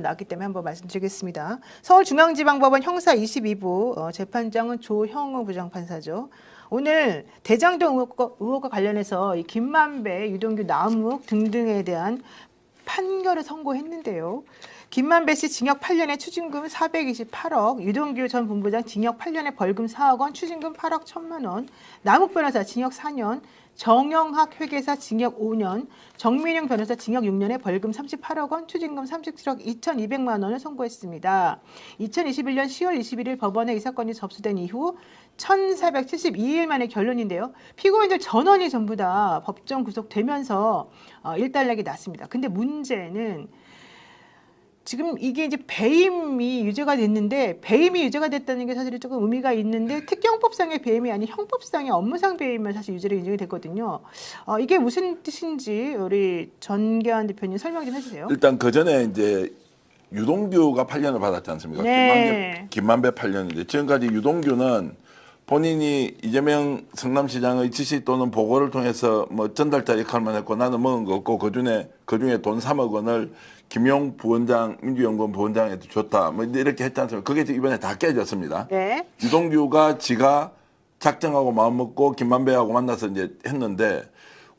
나왔기 때문에 한번 말씀드리겠습니다. 서울중앙지방법원 형사 22부 어, 재판장은 조형우 부장판사죠. 오늘 대장동 의혹과, 의혹과 관련해서 이 김만배, 유동규, 남욱 등등에 대한 판결을 선고했는데요. 김만배 씨 징역 8년에 추징금 428억, 유동규 전 본부장 징역 8년에 벌금 4억 원, 추징금 8억 1천만 원, 남욱 변호사 징역 4년, 정영학 회계사 징역 5년, 정민영 변호사 징역 6년에 벌금 38억 원, 추징금 37억 2,200만 원을 선고했습니다. 2021년 10월 21일 법원에 이 사건이 접수된 이후 1,472일 만에 결론인데요. 피고인들 전원이 전부 다 법정 구속되면서 어, 일단락이 났습니다. 근데 문제는 지금 이게 이제 배임이 유죄가 됐는데 배임이 유죄가 됐다는 게 사실 조금 의미가 있는데 특경법상의 배임이 아닌 형법상의 업무상 배임만 사실 유죄로 인정이 됐거든요. 어, 이게 무슨 뜻인지 우리 전계환 대표님 설명 좀 해주세요. 일단 그 전에 이제 유동규가 8년을 받았지 않습니까? 네. 김만배, 김만배 8년인데 지금까지 유동규는 본인이 이재명 성남시장의 지시 또는 보고를 통해서 뭐 전달자 역할만 했고 나는 먹은 거 없고 그 중에 그 중에 돈 3억 원을 김용 부원장 민주연구원 부원장한테 줬다 뭐 이렇게 했지 않습니까? 그게 이번에 다 깨졌습니다. 네. 유동규가 지가 작정하고 마음 먹고 김만배하고 만나서 이제 했는데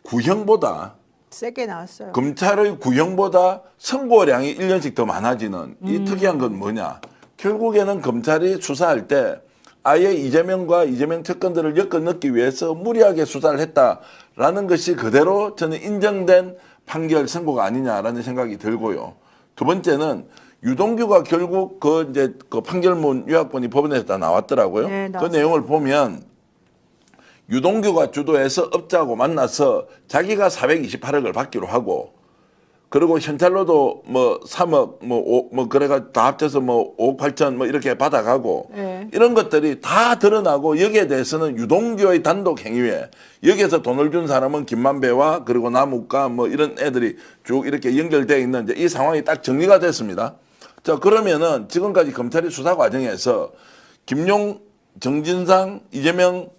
구형보다 세게 나왔어요. 검찰의 구형보다 선고량이 1년씩 더 많아지는 이 음. 특이한 건 뭐냐? 결국에는 검찰이 수사할 때 아예 이재명과 이재명 특권들을 엮어 넣기 위해서 무리하게 수사를 했다라는 것이 그대로 저는 인정된 판결 선고가 아니냐라는 생각이 들고요. 두 번째는 유동규가 결국 그 이제 그 판결문 요약본이 법원에서 다 나왔더라고요. 네, 그. 내용을 보면 유동규가 주도해서 업자하고 만나서 자기가 428억을 받기로 하고 그리고 현찰로도 뭐 3억 뭐, 오, 뭐 그래가 다 합쳐서 뭐 5억 8천 뭐 이렇게 받아가고 네. 이런 것들이 다 드러나고 여기에 대해서는 유동규의 단독 행위에 여기에서 돈을 준 사람은 김만배와 그리고 남욱과 뭐 이런 애들이 쭉 이렇게 연결되어 있는 이제 이 상황이 딱 정리가 됐습니다. 자 그러면은 지금까지 검찰이 수사 과정에서 김용, 정진상, 이재명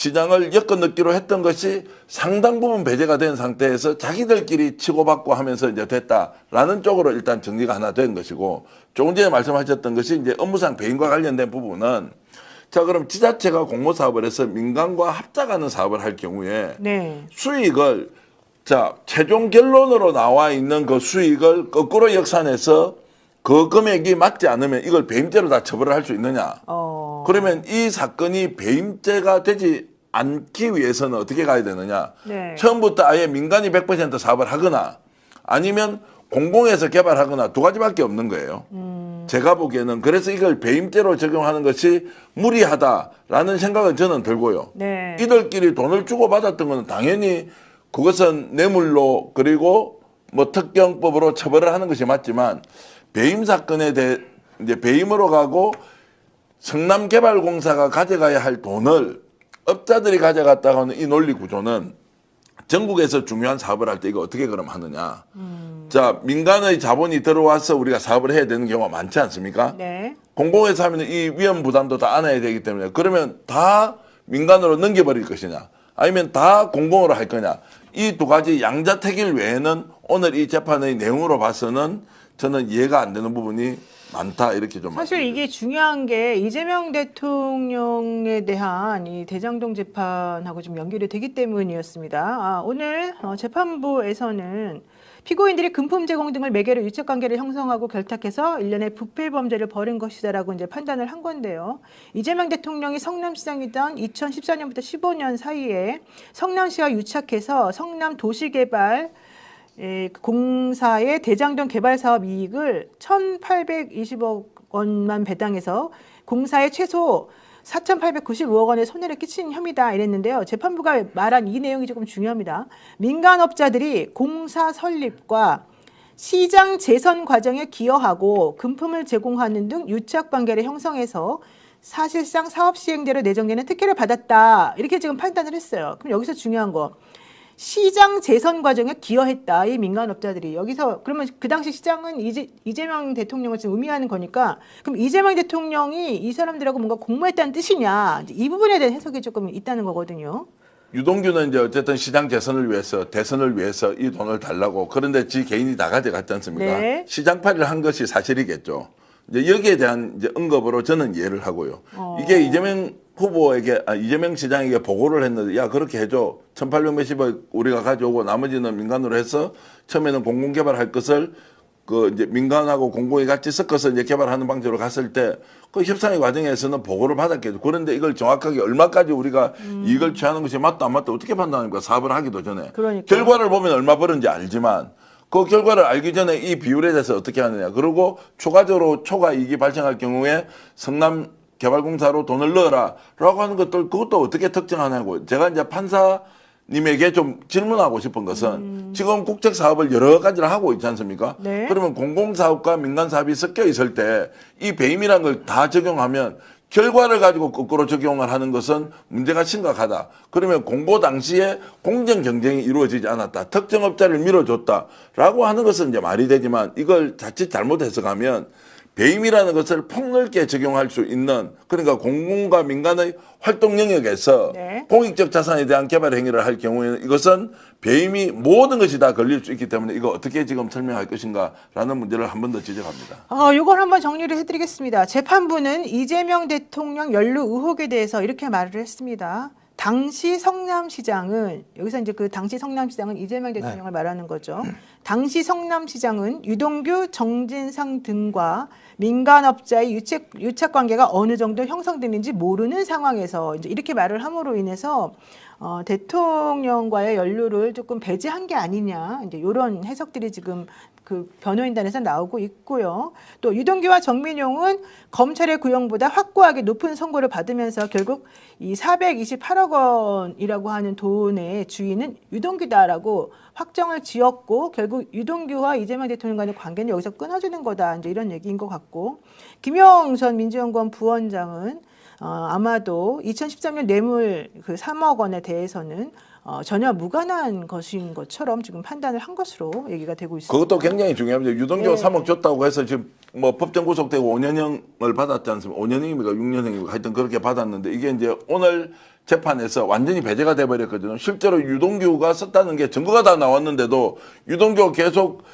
시장을 엮어 넣기로 했던 것이 상당 부분 배제가 된 상태에서 자기들끼리 치고받고 하면서 이제 됐다라는 쪽으로 일단 정리가 하나 된 것이고 조금 전에 말씀하셨던 것이 이제 업무상 배임과 관련된 부분은 자 그럼 지자체가 공모 사업을 해서 민간과 합작하는 사업을 할 경우에 네. 수익을 자 최종 결론으로 나와 있는 그 수익을 거꾸로 역산해서 그 금액이 맞지 않으면 이걸 배임죄로 다 처벌을 할 수 있느냐? 어. 그러면 이 사건이 배임죄가 되지 않기 위해서는 어떻게 가야 되느냐? 네. 처음부터 아예 민간이 100% 사업을 하거나 아니면 공공에서 개발하거나 두 가지밖에 없는 거예요. 음. 제가 보기에는 그래서 이걸 배임죄로 적용하는 것이 무리하다라는 생각은 저는 들고요. 네. 이들끼리 돈을 주고 받았던 것은 당연히 그것은 뇌물로 그리고 뭐 특경법으로 처벌을 하는 것이 맞지만 배임 사건에 대해 이제 배임으로 가고 성남개발공사가 가져가야 할 돈을 업자들이 가져갔다가 하는 이 논리 구조는 전국에서 중요한 사업을 할 때 이거 어떻게 그럼 하느냐. 자, 민간의 자본이 들어와서 우리가 사업을 해야 되는 경우가 많지 않습니까? 네. 공공에서 하면 이 위험 부담도 다 안아야 되기 때문에 그러면 다 민간으로 넘겨버릴 것이냐 아니면 다 공공으로 할 거냐 이 두 가지 양자택일 외에는 오늘 이 재판의 내용으로 봐서는 저는 이해가 안 되는 부분이 많다 이렇게 좀 사실 이게 중요한 게 이재명 대통령에 대한 이 대장동 재판하고 좀 연결이 되기 때문이었습니다. 아, 오늘 어, 재판부에서는 피고인들이 금품 제공 등을 매개로 유착 관계를 형성하고 결탁해서 일련의 부패 범죄를 벌인 것이다라고 이제 판단을 한 건데요. 이재명 대통령이 성남시장이던 2014년부터 15년 사이에 성남시와 유착해서 성남 도시개발 예, 공사의 대장동 개발 사업 이익을 1,820억 원만 배당해서 공사에 최소 4,895억 원의 손해를 끼친 혐의다 이랬는데요. 재판부가 말한 이 내용이 조금 중요합니다. 민간업자들이 공사 설립과 시장 재선 과정에 기여하고 금품을 제공하는 등 유착 관계를 형성해서 사실상 사업 시행대로 내정되는 특혜를 받았다. 이렇게 지금 판단을 했어요. 그럼 여기서 중요한 거. 시장 재선 과정에 기여했다 이 민간업자들이 여기서 그러면 그 당시 시장은 이재, 이재명 대통령을 지금 의미하는 거니까 그럼 이재명 대통령이 이 사람들하고 뭔가 공모했다는 뜻이냐 이 부분에 대한 해석이 조금 있다는 거거든요. 유동규는 이제 어쨌든 시장 재선을 위해서 대선을 위해서 이 돈을 달라고 그런데 지 개인이 다 가져갔지 않습니까? 네. 시장팔이를 한 것이 사실이겠죠. 이제 여기에 대한 이제 언급으로 저는 이해를 하고요. 이게 이재명 후보에게 아, 이재명 시장에게 보고를 했는데 야 그렇게 해줘 1,800 몇십억 우리가 가져오고 나머지는 민간으로 해서 처음에는 공공 개발할 것을 그 이제 민간하고 공공이 같이 섞어서 이제 개발하는 방식으로 갔을 때 그 협상의 과정에서는 보고를 받았겠죠. 그런데 이걸 정확하게 얼마까지 우리가 이익을 취하는 것이 맞다 안 맞다 어떻게 판단합니까? 사업을 하기도 전에. 그러니까요. 결과를 보면 얼마 벌은지 알지만 그 결과를 알기 전에 이 비율에 대해서 어떻게 하느냐. 그리고 초과적으로 초과 이익이 발생할 경우에 성남 개발공사로 돈을 넣어라 라고 하는 것들 그것도 어떻게 특정하냐고. 제가 이제 판사 님에게 좀 질문하고 싶은 것은 지금 국책 사업을 여러 가지를 하고 있지 않습니까? 네. 그러면 공공 사업과 민간 사업이 섞여 있을 때 이 배임이라는 걸 다 적용하면 결과를 가지고 거꾸로 적용을 하는 것은 문제가 심각하다. 그러면 공고 당시에 공정 경쟁이 이루어지지 않았다. 특정 업자를 밀어줬다라고 하는 것은 이제 말이 되지만 이걸 자칫 잘못 해석하면 배임이라는 것을 폭넓게 적용할 수 있는 그러니까 공공과 민간의 활동 영역에서 네. 공익적 자산에 대한 개발 행위를 할 경우에는 이것은 배임이 모든 것이 다 걸릴 수 있기 때문에 이거 어떻게 지금 설명할 것인가라는 문제를 한 번 더 지적합니다. 어, 요걸 한번 정리를 해드리겠습니다. 재판부는 이재명 대통령 연루 의혹에 대해서 이렇게 말을 했습니다. 당시 성남시장은 여기서 이제 그 당시 성남시장은 이재명 대통령을 말하는 거죠. 당시 성남시장은 유동규, 정진상 등과 민간업자의 유착 유착 관계가 어느 정도 형성되는지 모르는 상황에서 이제 이렇게 말을 함으로 인해서 어, 대통령과의 연루를 조금 배제한 게 아니냐 이제 이런 해석들이 지금 그 변호인단에서 나오고 있고요. 또 유동규와 정민용은 검찰의 구형보다 확고하게 높은 선고를 받으면서 결국 이 428억 원이라고 하는 돈의 주인은 유동규다라고 확정을 지었고 결국 유동규와 이재명 대통령 간의 관계는 여기서 끊어지는 거다 이제 이런 얘기인 것 같고 김영 전 민주연구원 부원장은 어, 아마도 2013년 뇌물 그 3억 원에 대해서는 어, 전혀 무관한 것인 것처럼 지금 판단을 한 것으로 얘기가 되고 있습니다. 그것도 굉장히 중요합니다. 유동규 네. 3억 줬다고 해서 지금 뭐 법정 구속되고 5년형을 받았지 않습니까? 5년형입니까? 6년형입니까? 하여튼 그렇게 받았는데 이게 이제 오늘 재판에서 완전히 배제가 돼버렸거든요. 실제로 유동규가 썼다는 게 증거가 다 나왔는데도 유동규가 계속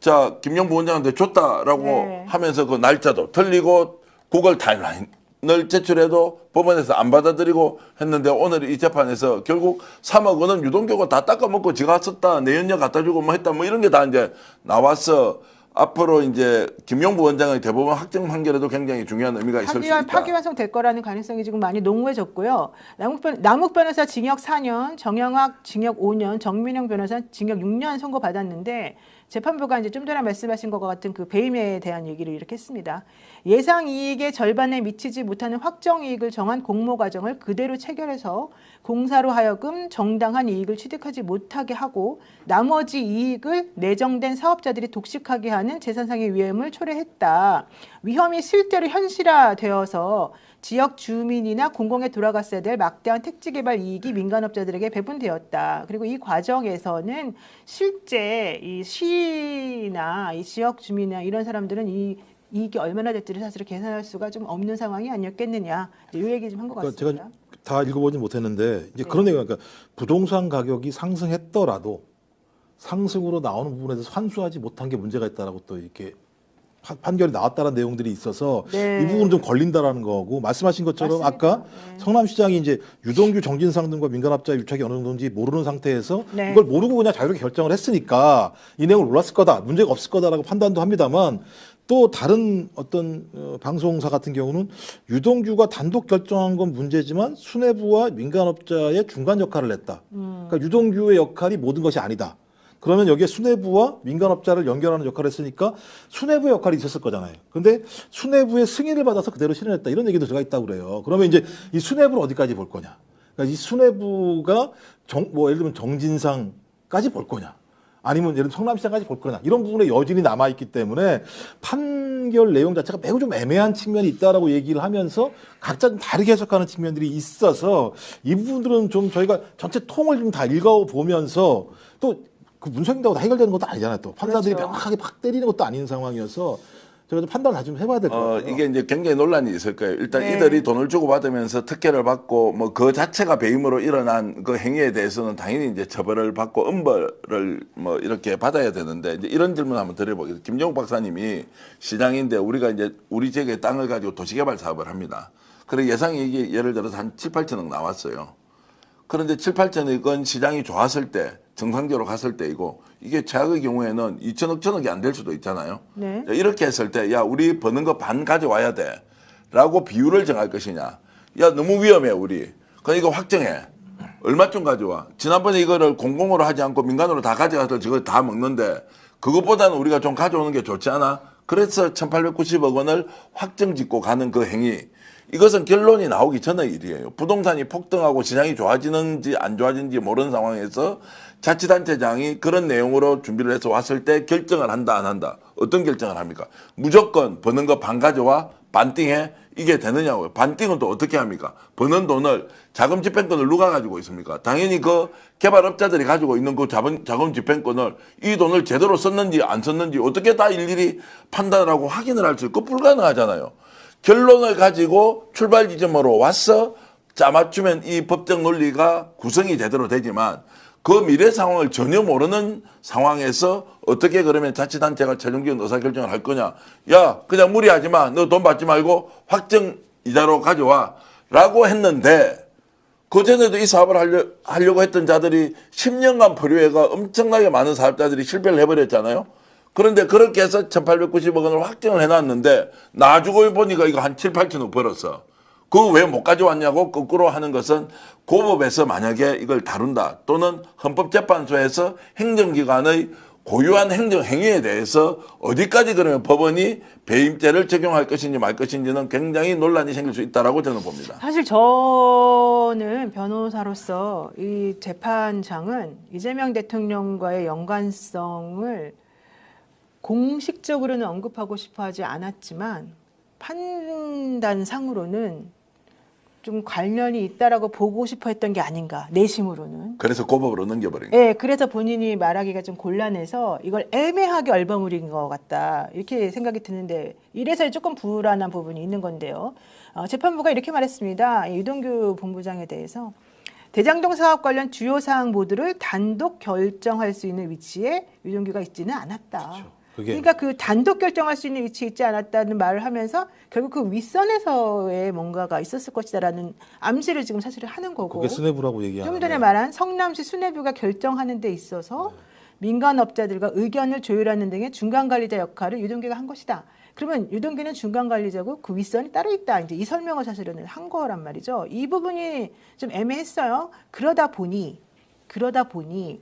자 김영 부원장한테 줬다라고 네. 하면서 그 날짜도 틀리고 구글 타임라인 을 제출해도 법원에서 안 받아들이고 했는데 오늘 이 재판에서 결국 3억 원은 유동규가 다 닦아먹고 지가 썼다 내연녀 갖다 주고 뭐 했다 뭐 이런 게 다 이제 나와서 앞으로 이제 김용부 원장의 대법원 확정 판결에도 굉장히 중요한 의미가 있을 수 있다. 파기환송 될 거라는 가능성이 지금 많이 농후해졌고요. 남욱, 변, 남욱 변호사 징역 4년, 정영학 징역 5년, 정민영 변호사 징역 6년 선고받았는데 재판부가 이제 좀 전에 말씀하신 것과 같은 그 배임에 대한 얘기를 이렇게 했습니다. 예상 이익의 절반에 미치지 못하는 확정 이익을 정한 공모 과정을 그대로 체결해서 공사로 하여금 정당한 이익을 취득하지 못하게 하고 나머지 이익을 내정된 사업자들이 독식하게 하는 재산상의 위험을 초래했다. 위험이 실제로 현실화되어서 지역 주민이나 공공에 돌아갔어야 될 막대한 택지 개발 이익이 민간업자들에게 배분되었다. 그리고 이 과정에서는 실제 이 시나 이 지역 주민이나 이런 사람들은 이 이익이 얼마나 될지를 사실 계산할 수가 좀 없는 상황이 아니었겠느냐. 이제 이 얘기 좀 한것 그러니까 같습니다. 제가 다 읽어보진 못했는데 이제 네. 그런 얘기가 그러니까 부동산 가격이 상승했더라도 상승으로 나오는 부분에서 환수하지 못한 게 문제가 있다라고 또 이렇게 판- 판결이 나왔다는 내용들이 있어서 네. 이 부분 좀 걸린다라는 거고 말씀하신 것처럼 맞습니다. 아까 네. 성남시장이 이제 유동규 정진상 등과 민간업자 유착이 어느 정도인지 모르는 상태에서 네. 이걸 모르고 그냥 자유롭게 결정을 했으니까 이 내용을 몰랐을 거다 문제가 없을 거다라고 판단도 합니다만 또 다른 어떤 어, 방송사 같은 경우는 유동규가 단독 결정한 건 문제지만 수뇌부와 민간업자의 중간 역할을 했다. 음. 그러니까 유동규의 역할이 모든 것이 아니다. 그러면 여기에 수뇌부와 민간업자를 연결하는 역할을 했으니까 수뇌부의 역할이 있었을 거잖아요. 근데 수뇌부의 승인을 받아서 그대로 실현했다. 이런 얘기도 제가 있다고 그래요. 그러면 이제 이 수뇌부를 어디까지 볼 거냐. 그러니까 이 수뇌부가 정, 뭐 예를 들면 정진상까지 볼 거냐. 아니면 예를 들면 성남시장까지 볼 거냐. 이런 부분에 여진이 남아 있기 때문에 판결 내용 자체가 매우 좀 애매한 측면이 있다라고 얘기를 하면서 각자 좀 다르게 해석하는 측면들이 있어서 이 부분들은 좀 저희가 전체 통을 좀 다 읽어 보면서 또 그 문서인다고 다 해결되는 것도 아니잖아요. 또 판사들이 그렇죠. 명확하게 팍 때리는 것도 아닌 상황이어서 제가 좀 판단을 다시 좀 해봐야 될것 어, 같아요. 이게 이제 굉장히 논란이 있을 거예요. 일단 네. 이들이 돈을 주고 받으면서 특혜를 받고 뭐 그 자체가 배임으로 일어난 그 행위에 대해서는 당연히 이제 처벌을 받고 엄벌을 뭐 이렇게 받아야 되는데 이제 이런 질문 한번 드려보겠습니다. 김정욱 박사님이 시장인데 우리가 이제 우리 지역의 땅을 가지고 도시개발 사업을 합니다. 그래 예상이 이게 예를 들어서 한 7, 8천억 나왔어요. 그런데 7, 8천억은 시장이 좋았을 때 정상적으로 갔을 때이고 이게 최악의 경우에는 2천억 천억이 안 될 수도 있잖아요. 네. 자, 이렇게 했을 때 야 우리 버는 거 반 가져와야 돼 라고 비율을 정할 것이냐. 야 너무 위험해 우리. 그럼 이거 확정해. 얼마쯤 가져와. 지난번에 이거를 공공으로 하지 않고 민간으로 다 가져가서 저걸 다 먹는데 그것보다는 우리가 좀 가져오는 게 좋지 않아? 그래서 1890억 원을 확정 짓고 가는 그 행위. 이것은 결론이 나오기 전의 일이에요. 부동산이 폭등하고 시장이 좋아지는지 안 좋아지는지 모르는 상황에서 자치단체장이 그런 내용으로 준비를 해서 왔을 때 결정을 한다 안 한다. 어떤 결정을 합니까? 무조건 버는 거 반 가져와 반띵해. 이게 되느냐고요 반띵은 또 어떻게 합니까? 버는 돈을 자금 집행권을 누가 가지고 있습니까? 당연히 그 개발업자들이 가지고 있는 그 자본, 자금 집행권을 이 돈을 제대로 썼는지 안 썼는지 어떻게 다 일일이 판단을 하고 확인을 할 수 있고 불가능하잖아요. 결론을 가지고 출발 지점으로 왔어 짜맞추면 이 법적 논리가 구성이 제대로 되지만 그 미래 상황을 전혀 모르는 상황에서 어떻게 그러면 자치단체가 최종적인 의사결정을 할 거냐. 야, 그냥 무리하지 마. 너 돈 받지 말고 확정 이자로 가져와. 라고 했는데 그전에도 이 사업을 하려, 하려고 했던 자들이 10년간 포류해가 엄청나게 많은 사업자들이 실패를 해버렸잖아요. 그런데 그렇게 해서 1890억 원을 확정을 해놨는데 나중에 보니까 이거 한 7, 8천억 벌었어. 그거 왜못 가져왔냐고 거꾸로 하는 것은 고법에서 만약에 이걸 다룬다 또는 헌법재판소에서 행정기관의 고유한 행정 행위에 대해서 어디까지 그러면 법원이 배임죄를 적용할 것인지 말 것인지는 굉장히 논란이 생길 수 있다라고 저는 봅니다. 사실 저는 변호사로서 이 재판장은 이재명 대통령과의 연관성을 공식적으로는 언급하고 싶어 하지 않았지만 판단상으로는 좀 관련이 있다라고 보고 싶어 했던 게 아닌가 내심으로는 그래서 고법으로 넘겨버린 거예요. 예, 그래서 본인이 말하기가 좀 곤란해서 이걸 애매하게 얼버무린 것 같다. 이렇게 생각이 드는데 이래서 조금 불안한 부분이 있는 건데요. 어, 재판부가 이렇게 말했습니다. 이 유동규 본부장에 대해서 대장동 사업 관련 주요 사항 모두를 단독 결정할 수 있는 위치에 유동규가 있지는 않았다. 그 게- 그러니까 그 단독 결정할 수 있는 위치에 있지 않았다는 말을 하면서 결국 그 윗선에서의 뭔가가 있었을 것이다라는 암시를 지금 사실은 하는 거고. 그게 스네부라고 얘기하는. 좀 전에 말한 성남시 수뇌부가 결정하는 데 있어서 민간업자들과 의견을 조율하는 등의 중간 관리자 역할을 유동규가 한 것이다. 그러면 유동규는 중간 관리자고 그 윗선이 따로 있다. 이제 이 설명을 사실은 한 거란 말이죠. 이 부분이 좀 애매했어요. 그러다 보니 그러다 보니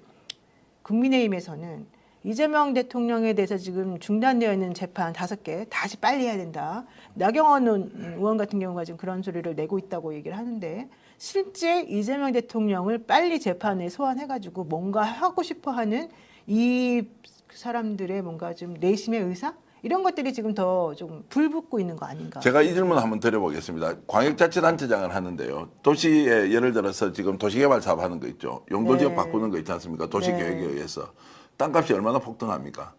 국민의힘에서는 이재명 대통령에 대해서 지금 중단되어 있는 재판 다섯 개 다시 빨리 해야 된다. 나경원 의원 같은 경우가 지금 그런 소리를 내고 있다고 얘기를 하는데 실제 이재명 대통령을 빨리 재판에 소환해가지고 뭔가 하고 싶어 하는 이 사람들의 뭔가 좀 내심의 의사 이런 것들이 지금 더 좀 불붙고 있는 거 아닌가? 제가 이 질문 한번 드려보겠습니다. 광역자치단체장을 하는데요. 도시에 예를 들어서 지금 도시개발 사업 하는 거 있죠. 용도지역 네. 바꾸는 거 있지 않습니까? 도시계획에 네. 의해서. 땅값이 얼마나 폭등합니까?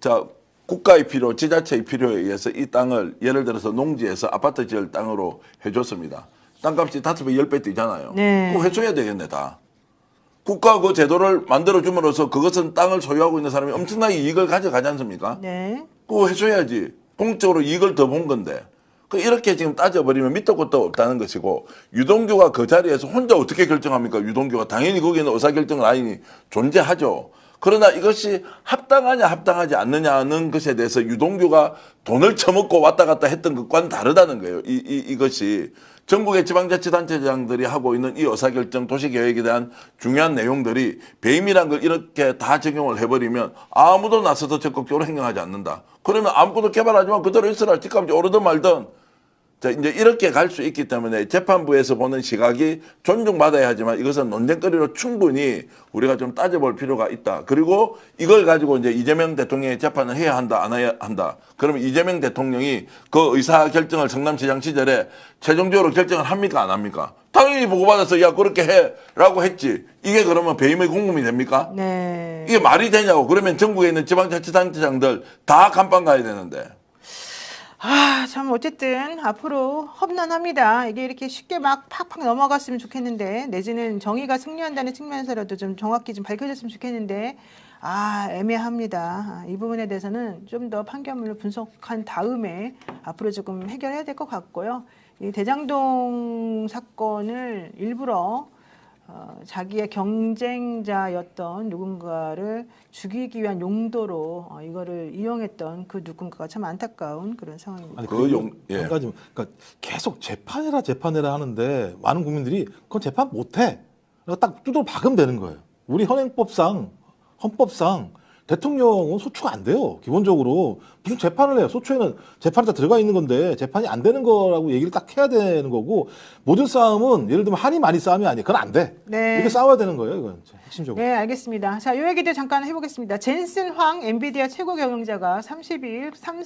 자, 국가의 필요, 지자체의 필요에 의해서 이 땅을 예를 들어서 농지에서 아파트 지을 땅으로 해줬습니다. 땅값이 다섯 배, 열 배 뛰잖아요. 네. 그거 해줘야 되겠네, 다. 국가 그 제도를 만들어 줌으로써 그것은 땅을 소유하고 있는 사람이 엄청나게 이익을 가져가지 않습니까? 네. 그거 해줘야지. 공적으로 이익을 더 본 건데. 그 이렇게 지금 따져버리면 밑도 끝도 없다는 것이고 유동규가 그 자리에서 혼자 어떻게 결정합니까? 유동규가 당연히 거기는 의사결정 라인이 존재하죠. 그러나 이것이 합당하냐 합당하지 않느냐는 것에 대해서 유동규가 돈을 처먹고 왔다 갔다 했던 것과는 다르다는 거예요. 이, 이, 이것이 전국의 지방자치단체장들이 하고 있는 이 의사결정 도시계획에 대한 중요한 내용들이 배임이란 걸 이렇게 다 적용을 해버리면 아무도 나서서 적극적으로 행동하지 않는다. 그러면 아무것도 개발하지만 그대로 있으라 집값이 오르든 말든 자, 이제 이렇게 갈 수 있기 때문에 재판부에서 보는 시각이 존중받아야 하지만 이것은 논쟁거리로 충분히 우리가 좀 따져볼 필요가 있다. 그리고 이걸 가지고 이제 이재명 대통령의 재판을 해야 한다, 안 해야 한다. 그러면 이재명 대통령이 그 의사 결정을 성남시장 시절에 최종적으로 결정을 합니까, 안 합니까? 당연히 보고받아서 야, 그렇게 해. 라고 했지. 이게 그러면 배임의 공금이 됩니까? 네. 이게 말이 되냐고. 그러면 전국에 있는 지방자치단체장들 다 감방 가야 되는데. 아, 참 어쨌든 앞으로 험난합니다. 이게 이렇게 쉽게 막 팍팍 넘어갔으면 좋겠는데 내지는 정의가 승리한다는 측면에서라도 좀 정확히 좀 밝혀졌으면 좋겠는데 아, 애매합니다. 아, 이 부분에 대해서는 좀 더 판결문을 분석한 다음에 앞으로 조금 해결해야 될 것 같고요. 이 대장동 사건을 일부러 어, 자기의 경쟁자였던 누군가를 죽이기 위한 용도로 어, 이거를 이용했던 그 누군가가 참 안타까운 그런 상황입니다. 아니 그그 용- 용, 예. 한 가지 그러니까 계속 재판해라 재판해라 하는데 많은 국민들이 그건 재판 못해. 그러니까 딱 두드러 박으면 되는 거예요. 우리 현행법상 헌법상 대통령은 소추가 안 돼요. 기본적으로 무슨 재판을 해요. 소추에는 재판이 다 들어가 있는 건데 재판이 안 되는 거라고 얘기를 딱 해야 되는 거고 모든 싸움은 예를 들면 한이 많이 싸움이 아니에요. 그건 안 돼. 네. 이렇게 싸워야 되는 거예요. 이건 핵심적으로. 네, 알겠습니다. 자, 요 얘기도 잠깐 해보겠습니다. 젠슨 황 엔비디아 최고 경영자가 32일 삼성